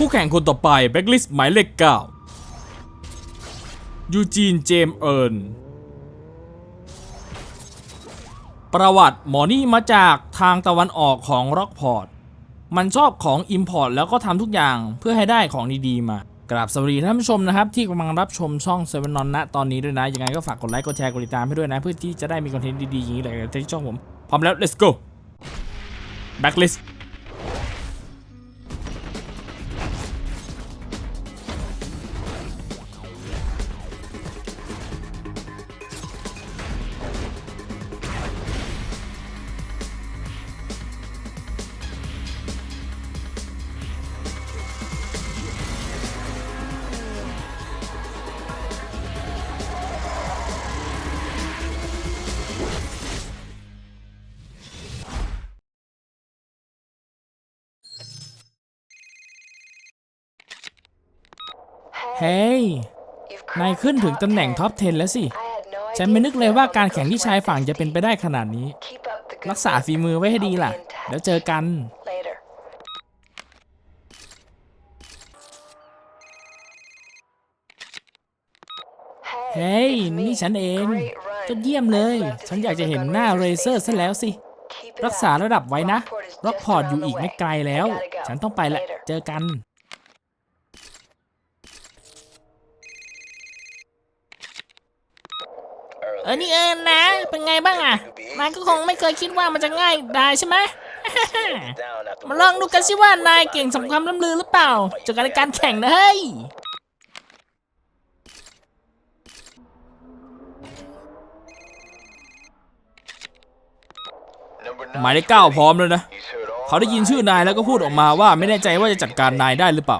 ผู้แข่งคนต่อไปแบ็กลิสหมายเลขเก้ายูจีนเจมเอิร์นประวัติหมอนี่มาจากทางตะวันออกของร็อกพอร์ต มันชอบของ Import แล้วก็ทำทุกอย่างเพื่อให้ได้ของดีๆมากราบสวัสดีท่านผู้ชมนะครับ ที่กำลังรับชมช่องเซเว่นนอนณตอนนี้ด้วยนะ ยังไงก็ฝากกดไลค์กดแชร์กดติดตามให้ด้วยนะ เพื่อที่จะได้มีคอนเทนต์ดีๆอย่างนี้แหละที่ช่องผม พร้อมแล้ว let's go backlist เฮ้ย นายขึ้นถึงตำแหน่งท็อป 10 แล้วสิ ฉันไม่นึกเลยว่าการแข่งที่ชายฝั่งจะเป็นไปได้ขนาดนี้ รักษาฝีมือไว้ให้ดีล่ะ เดี๋ยวเจอกัน เฮ้ย นี่ฉันเองก็เยี่ยมเลย ฉันอยากจะเห็นหน้าเรเซอร์ซะแล้วสิ รักษาระดับไว้นะ ร็อกพอร์ตอยู่อีกไม่ไกลแล้ว ฉันต้องไปละ เจอกัน เออนี่เอิญนะ เป็นไงบ้างอะนายก็คงไม่เคยคิดว่ามันจะง่ายได้ใช่ไหม มาลองดูกันสิว่านายเก่งสมความล้ำลือหรือเปล่าเจอกันในการแข่งนะเฮ้ยหมายเลขเก้าพร้อมแล้วนะ เขาได้ยินชื่อนายแล้วก็พูดออกมาว่าไม่แน่ใจว่าจะจัดการนายได้หรือเปล่า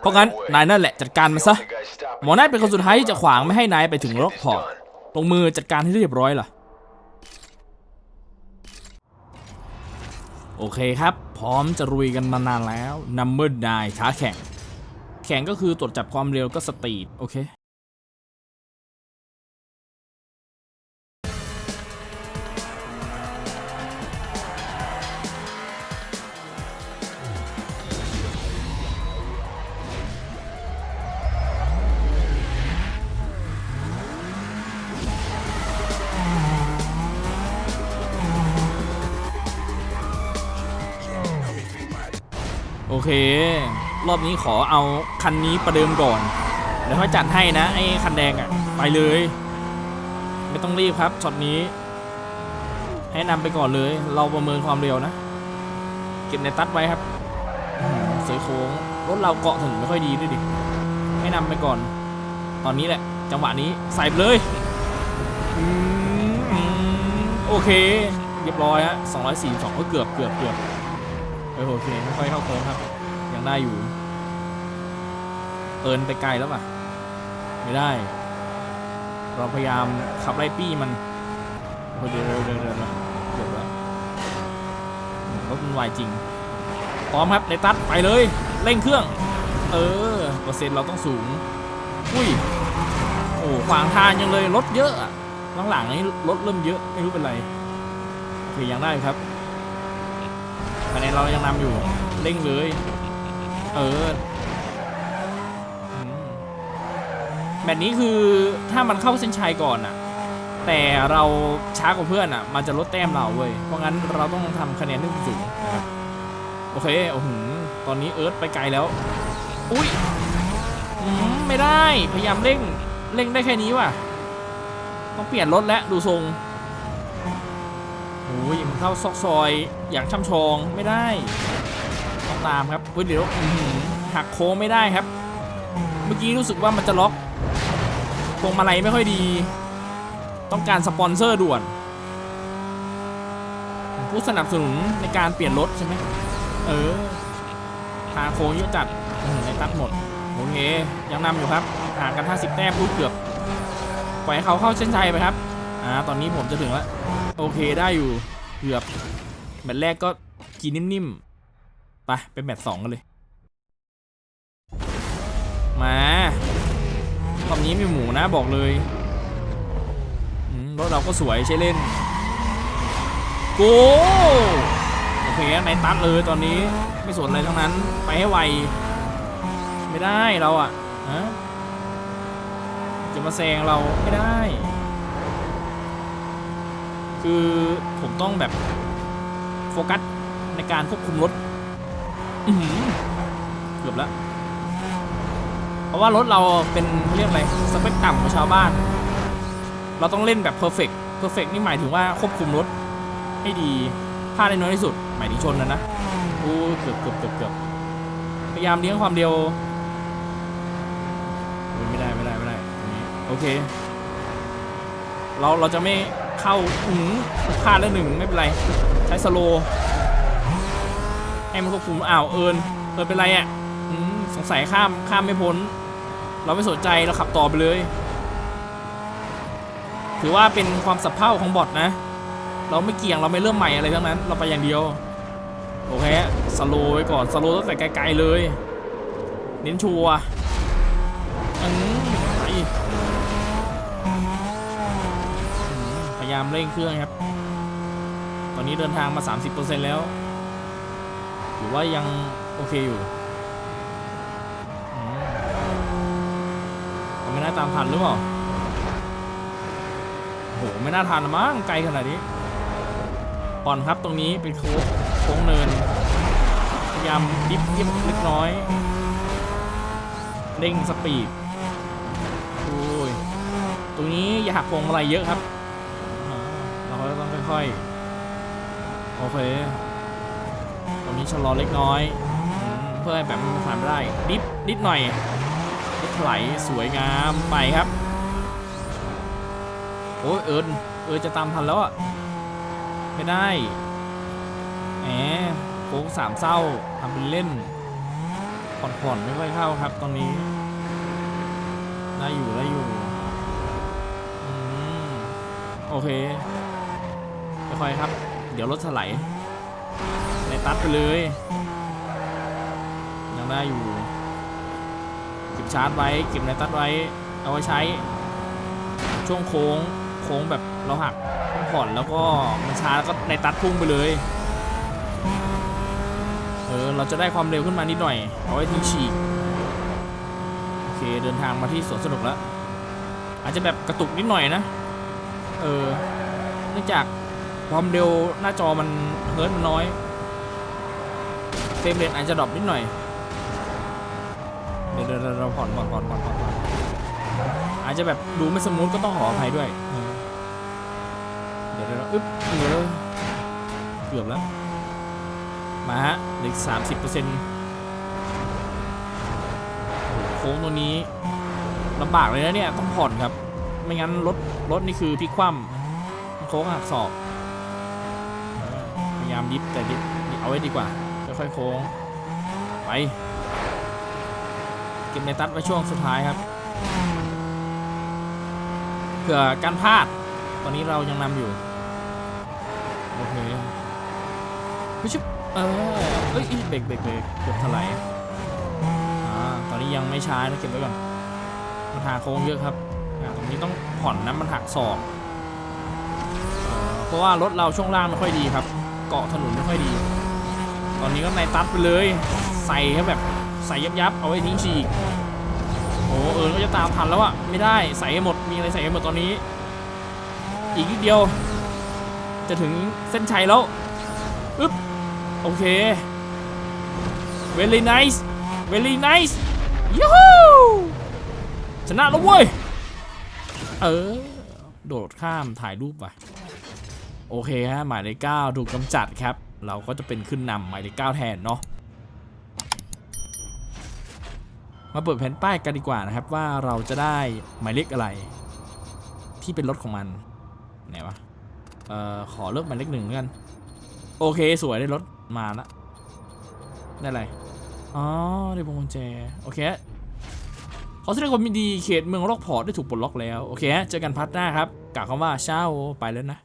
เพราะงั้นนายนั่นแหละจัดการมันซะ หมอนั่นเป็นคนสุดท้ายที่จะขวางไม่ให้นายไปถึงร็อกพอร์ต ลงมือจัดการให้เรียบร้อยล่ะ โอเคครับ พร้อมจะรุยกันมานานแล้ว Number 9ท้าแข่ง แข่งก็คือตรวจจับความเร็วก็สตรีทโอเค โอเค รอบนี้ขอเอาคันนี้ประเดิมก่อนเดี๋ยวค่อยจัดให้นะไอ้คันแดงอะ่ะไปเลย ไม่ต้องรีบครับช็อตนี้ ให้นำไปก่อนเลย เราประเมินความเร็วนะ เก็บในตัดไว้ครับอื้อหือเสยโค้งรถเราเกาะถึงไม่ค่อยดีด้วยดิให้นำไปก่อน ตอนนี้แหละ จังหวะนี้ใส่เลยโอเค เรียบร้อยฮะ242ก็เกือบเกือบเกือบ เออโอเคไม่ค่อยเข้าโค้งครับ ยังได้อยู่เอินไปไกลแล้วป่ะ ไม่ได้ เราพยายามขับไล่ปี้มันโอ้เดี๋ยวเดี๋ยวเดี๋ยวเดี๋ยวเดี๋ยวแล้วรถมันไวจริง พร้อมครับในตัดไปเลย เร่งเครื่อง เออ เปอร์เซ็นต์เราต้องสูง อุ้ย โอ้ขวางทางยังเลยรถเยอะอะหลังๆนี้รถเริ่มเยอะ ไม่รู้เป็นไรโอเคยังได้ครับ คะแนนเรายังนำอยู่เร่งเลย เออแมตช์นี้คือถ้ามันเข้าเส้นชัยก่อนอะแต่เราช้ากว่าเพื่อนอะมันจะลดแต้มเราเว้ยเพราะงั้นเราต้องทำคะแนนให้สูงนะครับโอเคโอ้โหตอนนี้เอิร์ธไปไกลแล้ว อุ้ยไม่ได้พยายามเร่งเร่งได้แค่นี้ว่ะ ต้องเปลี่ยนรถแล้วดูทรง โอ้ยมันเข้าซอกซอยอย่างช่ำชองไม่ได้ต้องตามครับเฮ้ยเดี๋ยวหักโค้งไม่ได้ครับ เมื่อกี้รู้สึกว่ามันจะล็อกพวงมาลัยไม่ค่อยดี ต้องการสปอนเซอร์ด่วน ผู้สนับสนุนในการเปลี่ยนรถใช่ไหมเออทางโค้งเยอะจัดในตัดหมดโอเคยังนำอยู่ครับห่างกัน 50 แต้มพูดเกือบปล่อยเขาเข้าเส้นชัยไปครับ อ่าตอนนี้ผมจะถึงแล้วโอเคได้อยู่เกือบแมตช์แรกก็กินนิ่มๆไปเป็นแมตช์สองกันเลย มารอบนี้มีหมูนะบอกเลยรถเราก็สวยใช้เล่นโกโอเคในตัดเลยตอนนี้ไม่สนอะไรทั้งนั้น ไปให้ไว ไม่ได้เราอะฮะจะมาแซงเราไม่ได้ คือผมต้องแบบโฟกัสในการควบคุมรถเกือบแล้ว เพราะว่ารถเราเป็นเขาเรียกอะไรสเปคต่ำกว่าชาวบ้าน เราต้องเล่นแบบเพอร์เฟกต์เพอร์เฟกต์นี่หมายถึงว่าควบคุมรถให้ดีพลาดได้น้อยที่สุด หมายถึงชนนะนะโอ้เกือบเกือบเกือบเกือบพยายามเลี้ยงความเร็วไม่ได้ไม่ได้ไม่ได้ตรงนี้โอเค เราเราจะไม่ เข้าอืมพลาดแล้วหนึ่งไม่เป็นไร ใช้สโลให้มันควบคุมอ้าวเอิญเอิญเป็นไรอะสงสัยข้ามข้ามไม่พ้น เราไม่สนใจเราขับต่อไปเลย ถือว่าเป็นความสับเพร่าของบอทนะ เราไม่เกี่ยงเราไม่เริ่มใหม่อะไรทั้งนั้น เราไปอย่างเดียว โอเคสโลไว้ก่อนสโลตั้งแต่ไกลๆเลย เน้นชัวอืมไปอืมพยายามเร่งเครื่องครับ ตอนนี้เดินทางมา 30%แล้วถือว่ายังโอเคอยู่มไม่น่าตามทันหรือเปล่าโหไม่น่าทันมั้งไกลขนาดนี้ก่อนครับตรงนี้เป็นโค้งโค้งเนินพยายามดิฟเยิบเล็กน้อยเร่งสปีดโอ้ยตรงนี้อย่าหักพวงมาลัยเยอะครับ เราต้องค่อยๆ โอเค ตรงนี้ชะลอเล็กน้อย เพื่อให้แบบมันผ่านไม่ได้ ดิฟนิดหน่อยดิฟถลายสวยงามไปครับ โอ้ยเอิญเอิญจะตามทันแล้วอะ ไม่ได้ แหมโค้งสามเศร้าทำเป็นเล่น ผ่อนๆ ไม่ค่อยเข้าครับตอนนี้ ได้อยู่ได้อยู่อโอเค ค่อยๆครับ เดี๋ยวรถถลายในตัดไปเลย ยังได้อยู่ เก็บชาร์จไว้เก็บในตัดไว้ เอาไว้ใช้ ช่วงโค้งโค้งแบบเราหักต้องผ่อนแล้วก็มันช้าแล้วก็ในตัดพุ่งไปเลยเออเราจะได้ความเร็วขึ้นมานิดหน่อย เอาไว้ทิ้งฉีกโอเคเดินทางมาที่สวนสนุกแล้ว อาจจะแบบกระตุกนิดหน่อยนะ เออ เนื่องจาก ความเร็วหน้าจอมันเฮิร์ตมันน้อยเฟรมเรทอาจจะดรอปนิดหน่อย เดี๋ยวเราผ่อนผ่อนผ่อนผ่อนผ่อนอาจจะแบบดูไม่สมูทก็ต้องขออภัยด้วย เดี๋ยวเดี๋ยวอึ๊บเดี๋ยวเกือบแล้ว มาฮะเหลือสามสิบเปอร์เซ็นต์โค้งตัวนี้ลำบากเลยนะเนี่ย ต้องผ่อนครับ ไม่งั้นรถรถนี่คือพลิกคว่ำโค้งหักศอก ยายามดิฟแต่ดิฟเอาไว้ดีกว่าค่อยๆโค้งไปเก็บในตัดไว้ช่วงสุดท้ายครับเผื่อการพลาดตอนนี้เรายังนำอยู่โอเคไม่ชิบเออเอ้ยเบรกเบรกเบรกเกือบถลายอ่าตอนนี้ยังไม่ช้านะเก็บไว้ก่อนมันหาโค้งเยอะครับตรงนี้ต้องผ่อนนะมันหักศอกเพราะว่ารถเราช่วงล่างไม่ค่อยดีครับ เกาะถนนไม่ค่อยดี ตอนนี้ก็ในตัดไปเลย ใส่ให้แบบใส่ยับยับเอาไว้ทิ้งฉีกโอ้เอิญก็จะตามทันแล้วอะไม่ได้ใส่หมดมีอะไรใส่ให้หมดตอนนี้ อีกนิดเดียว จะถึงเส้นชัยแล้วอึ๊บโอเค very nice very nice ยูฮูชนะแล้วเว้ย เออ โดดข้ามถ่ายรูปไป โอเคฮะหมายเลขเก้าถูกกำจัดครับ เราก็จะเป็นขึ้นนำหมายเลขเก้าแทนเนาะมาเปิดแผ่นป้ายกันดีกว่านะครับว่าเราจะได้หมายเลขอะไร ที่เป็นรถของมันไหนวะเอ่อขอเลือกหมายเลขหนึ่งกัน โอเคสวยได้รถมาละได้อะไรอ๋อได้พวงกุญแจโอเคขอแสดงความยินดีเขตเมืองล็อกพอร์ตได้ถูกปลดล็อกแล้ว โอเคฮะเจอกันพัทหน้าครับกล่าวคำว่าเช้าไปแล้วนะ